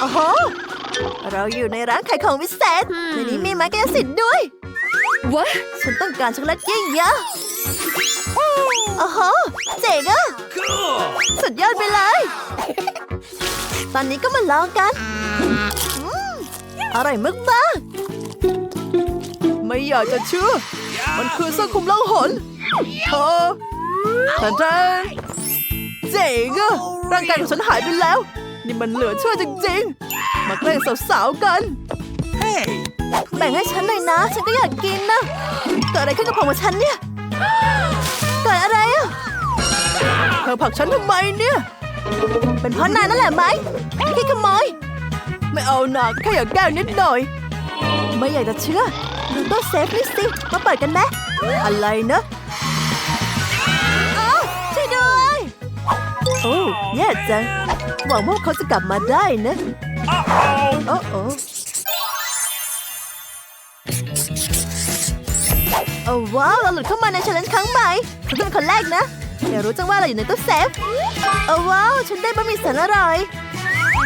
โอ้โห เราอยู่ในร้านขายของพิเศษในนี้มีไม้กายสิทธิ์ด้วย What? ฉันต้องการช็อกโกแลตเยอะๆโอ้โห เจ๋งอะสุดยอดไปเลย ตอนนี้ก็มาลองกันอืมอร่อยมากๆไม่อยากจะเชื่อ มันคือเสื้อคลุมล่องหนเออทันทันเจ๋งอะร่างกายของฉันหายไปแล้ว นี่มันเหลือเชื่อจริงๆ มาแกล้งสาวๆกัน Hey! แบ่งให้ฉันหน่อยนะ ฉันก็อยากกินนะ เกิดอะไรขึ้นกับผมกับฉันเนี่ย เกิดอะไรอะ เธอผลักฉันทำไมเนี่ย เป็นเพราะนายนั่นแหละไหมที่ขโมย ไม่เอาหนักแค่อยากแกล้งนิดหน่อย ไม่อยากจะเชื่อดูตู้เซฟนี่สิ มาเปิดกันไหมอะไรนะ โอ้แย่จัง หวังว่าเขาจะกลับมาได้นะ Uh-oh! โอ้โอ้โอ้ว้าวเราหลุดเข้ามาใน challenge ครั้งใหม่ฉันเป็นคนแรกนะอยากรู้จังว่าเราอยู่ในตู้เซฟโอ้ว้าวฉันได้บะหมี่แสนอร่อย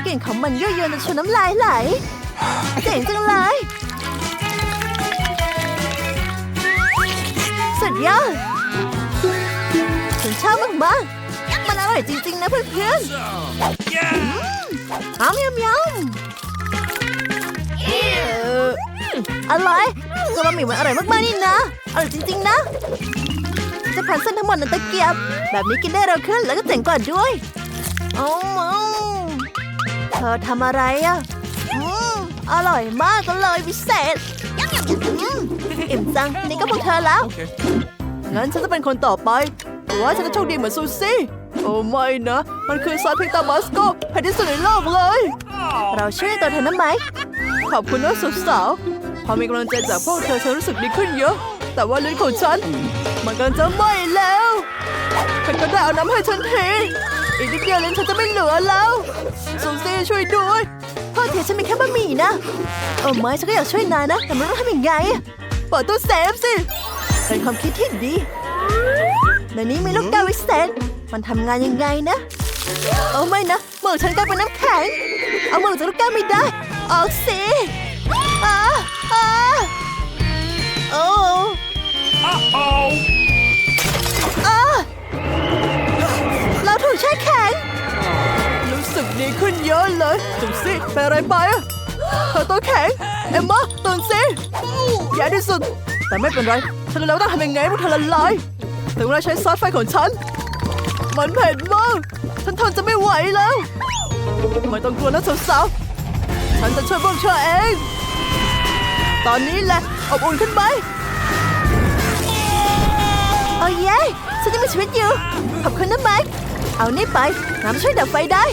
กลิ่นของมันยั่วยวนจนชวนน้ำลายไหลเจ๋งจังเลยสุดยอดฉันชอบมากๆมันอ ร่อยจริง ๆ นะเพื่อนๆ Yeah! อ้ามยำยำเอออะไรก็บะหมี่มันอร่อยมากๆนี่นะ อร่อยจริง ๆ นะ จะพันเส้นทั้งหมดในตะเกียบ แบบนี้กินได้เร็วขึ้นแล้วก็เจ๋งกว่าด้วยเอามาเธอทำอะไรอะอืมอร่อยมากเลยพิเศษอืมอิ่มจังนี่ก็พวกเธอแล้ว Okay. งั้นฉันจะเป็นคนต่อไปหรือว่าฉันจะโชคดีเหมือนซูซี่ โอ้ไม่นะ มันคือซอสพริกตาบาสโกแพงที่สุดในโลกเลย เราช่วยตัวเธอนะไหม ขอบคุณนะสุดสาว พอมีกำลังใจจากพวกเธอฉันรู้สึกดีขึ้นเยอะ แต่ว่าลิ้นของฉัน มันกำลังจะไหม้แล้วใครก็ได้เอาน้ำให้ฉันทีอีกนิดเดียวลิ้นฉันจะไม่เหลือแล้วซูซี่ช่วยด้วยพ่อเทียฉันมีแค่บะหมี่นะโอ้ไม่ฉันก็อยากช่วยนายนะ แต่ม่รู้องทำยังไงเปิดตู้เซฟสิเป็นความคิดที่ดีในนี้มีลูกแก้ววิเศษ มันทำงานยังไงนะ เอาไม่นะมือฉันกลายเป็นน้ำแข็ง เอามือจากลูกแก้วไม่ได้ ออกสิอาอาโอ้ Uh-oh! อาเราถูกแช่แข็ง รู้สึกดีขึ้นเยอะเลยจุ๊สิเป็นอะไรไปอะเธอตัวแข็ง เอ็มมาตื่นสิแย่ที่สุด แต่ไม่เป็นไร ฉันรู้แล้วต้องทำยังไงให้พวกเธอละลายถึงเวลาใช้ซอสไฟของฉัน มันเผ็ดมากฉันทนจะไม่ไหวแล้ว ไม่ต้องกลัวนะสาวๆ ฉันจะช่วยพวกเธอเอง ตอนนี้แหละอบอุ่นขึ้นไหมโอ้เย้ฉันยังมีชีวิตอยู่ ขอบคุณนะไมค์เอานี่ไป น้ำช่วยดับไฟได้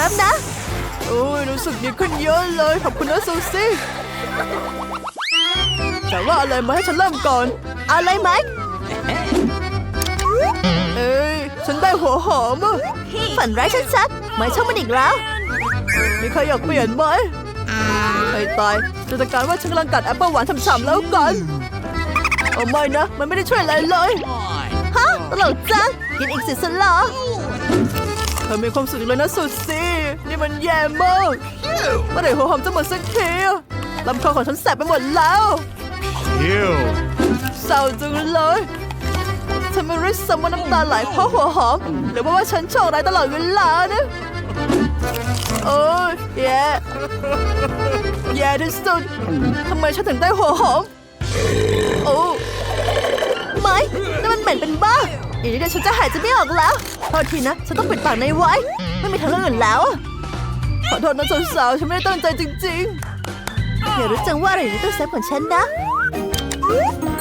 รับนะ โอ้ย รู้สึกดีขึ้นเยอะเลย ขอบคุณนะซูซี่แต่ว่าอะไรมาให้ฉันเริ่มก่อน อะไรไหม ฉันได้หัวหอมอะฝันร้ายชัดๆไม่ชอบมันอีกแล้ว มีใครอยากเปลี่ยนไหมให้ตายจะจัดการว่าฉันกำลังกัดแอปเปิลหวานฉ่ำๆแล้วกันโอ้ไม่นะ มันไม่ได้ช่วยอะไรเลยฮะตลกจังกินอีกสิสเหรอเธอมีความสุขเลยนะสุดสินี่มันแย่มากเมื่อไหร่หัวหอมจะหมดสักทีอะลำคอของฉันแสบไปหมดแล้ว Ew! เศร้าจังเลย ฉันไม่รู้สมว่าน้ำตาไหลเพราะหัวหอม หรือว่าว่าฉันโชคร้ายตลอดเวลานะ โอ้ยแย่แย่ที่สุดทำไมฉันถึงได้หัวหอม โอ้ไม่นั่นมันเหม็นเป็นบ้าอีกนิดเดียวฉันจะหายใจไม่ออกแล้วโทษทีนะ ฉันต้องปิดปากในไว้ ไม่มีทางเลือกอื่นแล้ว ขอโทษนะสาวๆฉันไม่ได้ตั้งใจจริงๆอย่ารู้จังว่าอะไรอยู่ในตู้เซฟของฉันนะ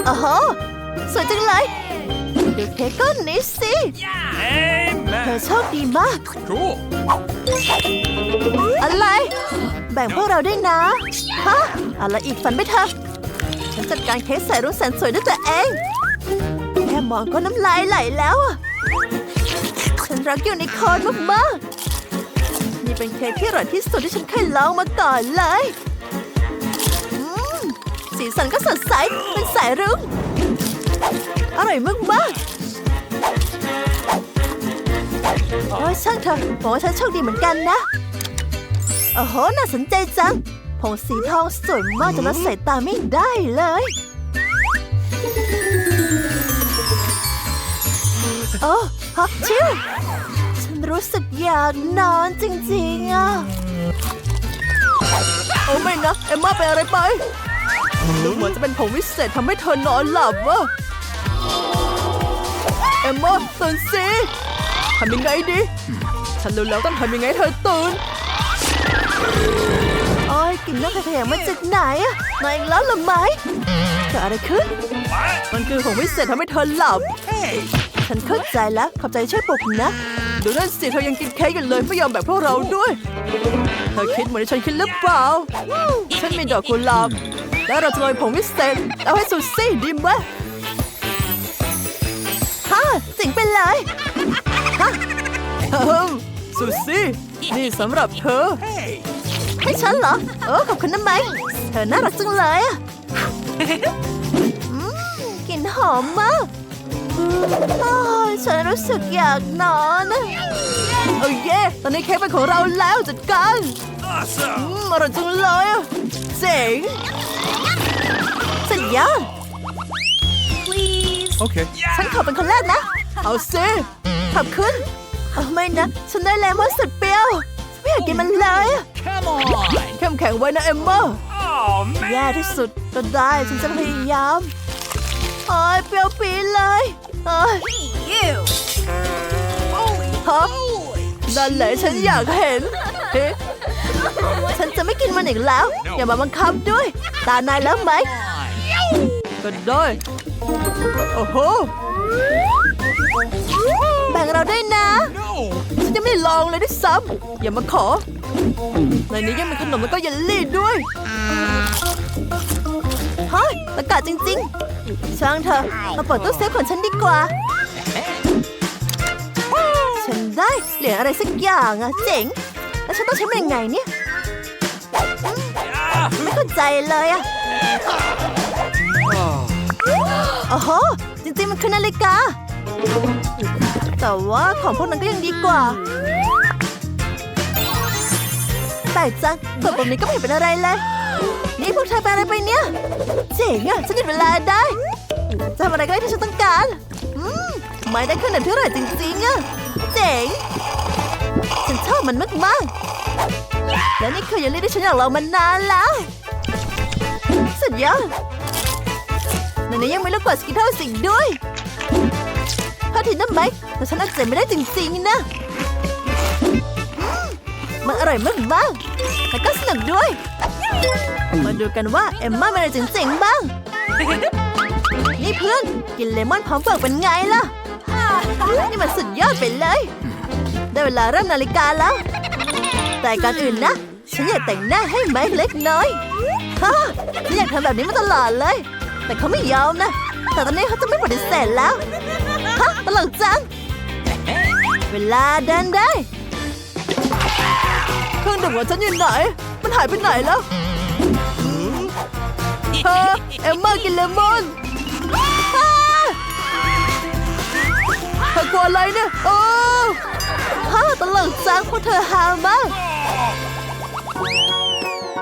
โอ้โหสวยจังเลย ดูเค้กก้อนนี้สิ เธอ Amen! โชคดีมาก Cool! อะไร แบ่งพวกเราด้วยนะ ฮะอะไรอีกฝันไม่เถอะฉันจัดการเค้กใส่รุ่นแสนสวยด้วยตัวเอง แค่มองก็น้ำลายไหลแล้วอะฉันรักยูนิคอร์นมากๆนี่เป็นเค้กที่อร่อยที่สุดที่ฉันเคยลองมาก่อนเลยอืมสีสันก็สดใสเป็นสายรุ้ง อร่อยมากๆโอ้ยช่างเถอะบอกว่าฉันโชคดีเหมือนกันนะ โอ้โห น่าสนใจจัง ผงสีทองสวยมากจนละสายตาไม่ได้เลย โอ้ฮักชิวฉันรู้สึกอยากนอนจริงๆอะ โอ้ไม่นะ เอ็มมาเป็นอะไรไปดูเหมือนจะเป็นผงวิเศษทำให้เธอนอนหลับวะ อมมาตื่นสิทำยังไงดี ฉันรู้แล้วต้องทำยังไงเธอตื่นโอ้ยกลินน้ำขยะมาจากไหนอะมาอีกแล้วหรือไหมเกิดอะไรขึ้น มันคือของวิเศษทำให้เธอหลับ ฉันเข้าใจแล้ว ขอบใจช่วยปลุกนะดูนั่นสิเธอยังกินเค้กอยู่เลยไม่ยอมแบ่งพวกเราด้วย เธอคิดเหมือนที่ฉันคิดหรือเปล่า ฉันมีดอกกุหลาบ แล้วเราจะโรยผงวิเศษเอาให้สุดสิดีไหม เจ๋งไปเลยฮะเอิ่มสุดสินี่สำหรับเธอ ให้ฉันเหรอเออขอบคุณนะไหมเธอน่ารักจังเลยอะอืมกลิ่นหอมมากโอ้ยฉันรู้สึกอยากนอนอะโอ้ยเย่ตอนนี้เค้กเป็นของเราแล้วจัดการ อื Awesome. มอร่อยจังเลยอะเจ๋งสุดยอด Okay. ฉันขอเป็นคนแรกนะ เอาสิขอบคุณเอาไม่นะ ฉันได้เลมอนสุดเปรี้ยวฉันไม่อยากกินมันเลยอะ Come on. เข้มแข็งไว้นะเอมเมอร์ Oh แย่ man. ที่สุดก็ได้ฉันจะพยายามโอ้ยเปรี้ยวปีดเลยโอ้ยฮะนั่นแหละฉันอยากเห็นเฮ้ฉันจะไม่กินมันอีกแล้ว อย่ามาบังคับด้วย ตานายแล้วไหม ก็ได้ โอ้โห แบ่งเราด้วยนะ No. ฉันยังไม่ได้ลองเลยด้วยซ้ำอย่ามาขอในนี้ยังมีขนมแล้วก็เยลลี่ด้วยเฮ้ยอากาศจริง ๆ ช่างเถอะมาเปิดตู้เซฟของฉันดีกว่า ฉันได้เหรียญอะไรสักอย่างอะเจ๋ง แล้วฉันต้องใช้มันยังไงเนี่ย Ah. ไม่เข้าใจเลยอะโอ้โหจริงๆมันคือนาฬิกา แต่ว่าของพวกนั้นก็ยังดีกว่า แต่จังกดปุ่มนี้ก็ไม่เห็นเป็นอะไรเลย นี่พวกเธอเป็นอะไรไปเนี่ย เจ๋งอะฉันหยุดเวลาได้ จะทำอะไรก็ได้ที่ฉันต้องการ อืม ไม่ได้ขนาดที่อร่อยจริงๆอะเจ๋ง ฉันชอบมันมากๆ และนี่คือเยลลี่ที่ฉันอยากลองมานนานแล้ว สุดยอดในนี้ยังมีลูกกวาดสกิทเทิลสิงด้วยาทีน้ไหมแต่ฉันอาจจะไม่ได้จริงๆนะมมันอร่อยมากๆแล้วก็สนุกด้วย มาดูกันว่าเอมม่าเป็นอะไรเจ๋งๆบ้าง นี่เพื่อนกินเลมอนพร้อมเปลือกเป็นไงล่ะ นี่มันสุดยอดไปเลย ได้เวลาเริ่มนาฬิกาแล้ว แต่ก่อนอื่นนะ ฉันอยากแต่งหน้าให้ไมค์เล็กน้อยฮ่าฉันอยากทำแบบนี้มาตลอดเลย แต่เขาไม่ยอมนะ แต่ตอนนี้เขาจะไม่ปฏิเสธแล้ว ฮะตลกจัง เวลาเดินได้ เครื่องดื่มของฉันอยู่ไหน มันหายไปไหนแล้วเธอเอมมากินเลมอนฮ่าเธอกลัวอะไรเนี่ยโอ้ฮ่าตลกจังพวกเธอฮามาก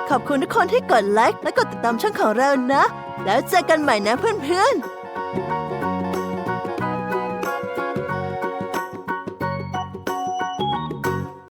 ขอบคุณทุกคนที่กดไลค์และกดติดตามช่องของเรานะ แล้วเจอกันใหม่นะเพื่อนๆ